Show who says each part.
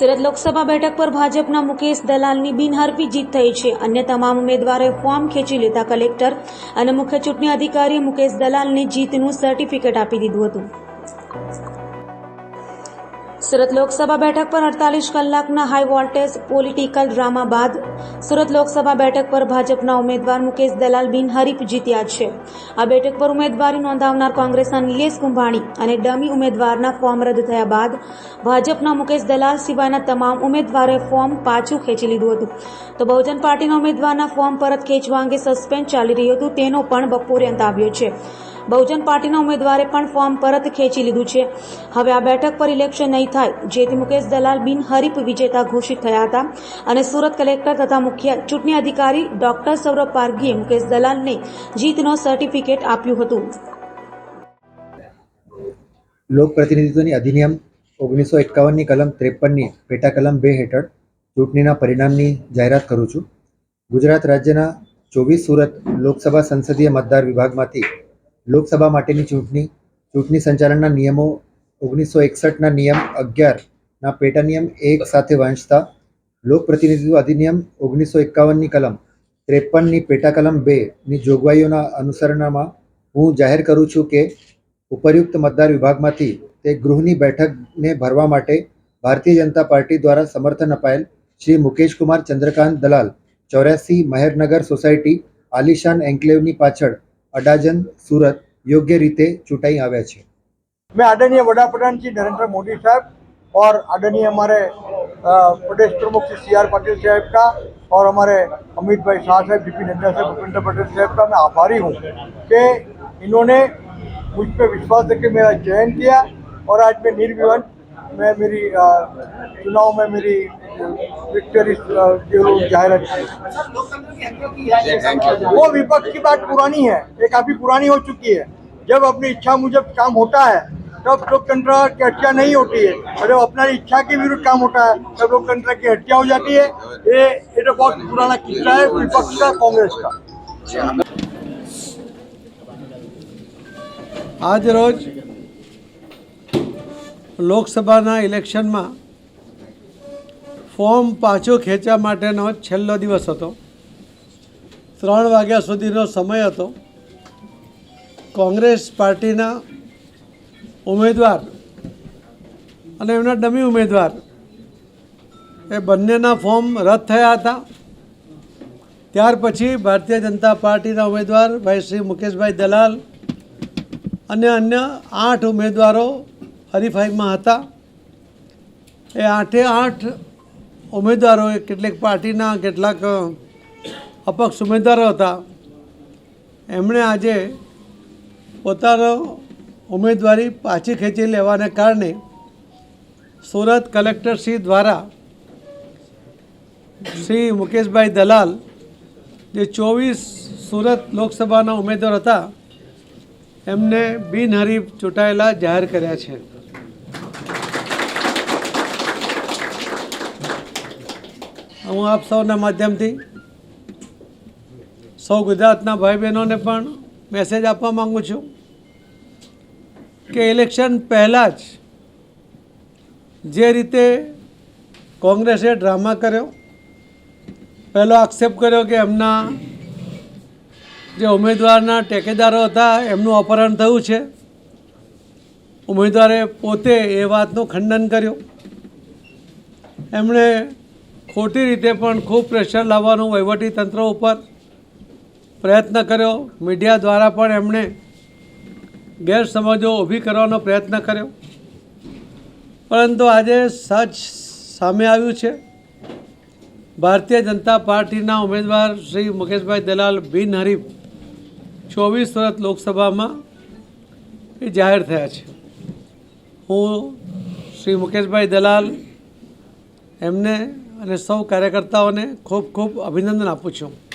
Speaker 1: સુરત લોકસભા બેઠક પર ભાજપના મુકેશ દલાલની બિનહરફી જીત થઈ છે. અન્ય તમામ ઉમેદવારોએ ફોર્મ ખેંચી લેતા કલેક્ટર અને મુખ્ય ચૂંટણી અધિકારીએ મુકેશ દલાલને જીતનું સર્ટિફિકેટ આપી દીધું હતું. સુરત લોકસભા બેઠક પર અડતાલીસ કલાકના હાઈ વોલ્ટેજ પોલિટિકલ ડ્રામા બાદ સુરત લોકસભા બેઠક પર ભાજપના ઉમેદવાર મુકેશ દલાલ બિનહરીફ જીત્યા છે. આ બેઠક પર ઉમેદવારી નોંધાવનાર કોંગ્રેસના નિલેશ કુંભાણી અને ડમી ઉમેદવારના ફોર્મ રદ થયા બાદ ભાજપના મુકેશ દલાલ સિવાયના તમામ ઉમેદવારોએ ફોર્મ પાછું ખેંચી લીધું હતું. તો બહુજન પાર્ટીના ઉમેદવારના ફોર્મ પરત ખેંચવા અંગે સસ્પેન્ડ ચાલી રહ્યું હતું, તેનો પણ બપોરે અંત આવ્યો છે. બહુજન પાર્ટીના ઉમેદવારે પણ ફોર્મ પરત ખેંચી લીધું છે. હવે આ બેઠક પર ઇલેક્શન નહીં થાય, જેથી મુકેશ દલાલ બિનહરીફ વિજેતા ઘોષિત થયા હતા. અને સુરત કલેક્ટર તથા મુખ્ય ચૂંટણી અધિકારી ડોક્ટર સૌરભ પારઘીએ મુકેશ દલાલને જીતનો સર્ટિફિકેટ આપ્યું હતું.
Speaker 2: લોક પ્રતિનિધિત્વની અધિનિયમ ઓગણીસો એકાવનની કલમ ત્રેપનની પેટા કલમ બે હેઠળ ચૂંટણીના પરિણામની જાહેરાત કરું છું. ગુજરાત રાજ્યના ચોવીસ સુરત લોકસભા સંસદીય મતદાર વિભાગમાંથી લોકસભા માટેની ચૂંટણી ચૂંટણી સંચાલનના નિયમો, ઓગણીસો એકસઠના નિયમ અગિયારના પેટા નિયમ એક સાથે વાંચતા લોક પ્રતિનિધિત્વ અધિનિયમ ઓગણીસો એકાવનની કલમ ત્રેપનની પેટા કલમ બેની જોગવાઈઓના અનુસરણમાં હું જાહેર કરું છું કે ઉપરયુક્ત મતદાર વિભાગમાંથી તે ગૃહની બેઠકને ભરવા માટે ભારતીય જનતા પાર્ટી દ્વારા સમર્થન અપાયેલ શ્રી મુકેશ કુમાર ચંદ્રકાંત દલાલ, ચોર્યાસી મહેરનગર સોસાયટી, આલિશાન એન્કલેવની પાછળ અડાજન સુરત યોગ્ય રીતે ચૂંટાઈ આવ્યા છે
Speaker 3: मैं आदरणीय वडाप्रधान जी नरेंद्र मोदी साहब और आदरणीय हमारे अ, प्रदेश प्रमुख श्री सी आर पाटिल साहब का और हमारे अमित भाई शाह साहब डी पी नड्डा साहब भूपेंद्र पटेल साहब का मैं आभारी हूँ कि इन्होंने मुझ पर विश्वास करके मेरा चयन किया और आज मैं निर्विवन मैं मेरी अ, चुनाव में मेरी विक्टरी जो जाहिरात की वो विपक्ष की बात पुरानी है ये काफी पुरानी हो चुकी है जब अपनी इच्छा मुजब काम होता है तब लोकतंत्र की हत्या नहीं होती है और जब अपना इच्छा के विरुद्ध काम होता है तब लोकतंत्र की हत्या हो जाती है ये ये तो बहुत पुराना किस्सा है विपक्ष का कांग्रेस का
Speaker 4: આજ રોજ લોકસભાના ઇલેક્શનમાં ફોર્મ પાછું ખેંચવા માટેનો છેલ્લો દિવસ હતો. ત્રણ વાગ્યા સુધીનો સમય હતો. કોંગ્રેસ પાર્ટીના ઉમેદવાર અને એમના ડમી ઉમેદવાર એ બંનેના ફોર્મ રદ થયા હતા. ત્યાર પછી ભારતીય જનતા પાર્ટીના ઉમેદવાર ભાઈ શ્રી મુકેશભાઈ દલાલ અને અન્ય આઠ ઉમેદવારો હરીફાઈમાં હતા. એ આઠે આઠ ઉમેદવારોએ કેટલીક પાર્ટીના કેટલાક અપક્ષ ઉમેદવારો હતા. એમણે આજે પોતાનો ઉમેદવારી પાછી ખેંચી લેવાને કારણે સુરત કલેક્ટરશ્રી દ્વારા શ્રી મુકેશભાઈ દલાલ, જે ચોવીસ સુરત લોકસભાના ઉમેદવાર હતા, એમને બિનહરીફ ચૂંટાયેલા જાહેર કર્યા છે. હું આપ સૌના માધ્યમથી સૌ ગુજરાતના ભાઈ બહેનોને પણ મેસેજ આપવા માગું છું કે ઇલેક્શન પહેલાં જ જે રીતે કોંગ્રેસે ડ્રામા કર્યો, પહેલો આક્ષેપ કર્યો કે એમના જે ઉમેદવારના ટેકેદારો હતા એમનું અપહરણ થયું છે, ઉમેદવારે પોતે એ વાતનું ખંડન કર્યું. એમણે ખોટી રીતે પણ ખૂબ પ્રેશર લાવવાનું વહીવટી તંત્ર ઉપર પ્રયત્ન કર્યો. મીડિયા દ્વારા પણ એમણે ગેરસમજો ઊભી કરવાનો પ્રયત્ન કર્યો. પરંતુ આજે સચ સામે આવ્યું છે. ભારતીય જનતા પાર્ટીના ઉમેદવાર શ્રી મુકેશભાઈ દલાલ બિનહરીફ ચોવીસ સુરત લોકસભામાં એ જાહેર થયા છે. હું શ્રી મુકેશભાઈ દલાલ એમને અને સૌ કાર્યકર્તાઓને ખૂબ ખૂબ અભિનંદન આપું છું.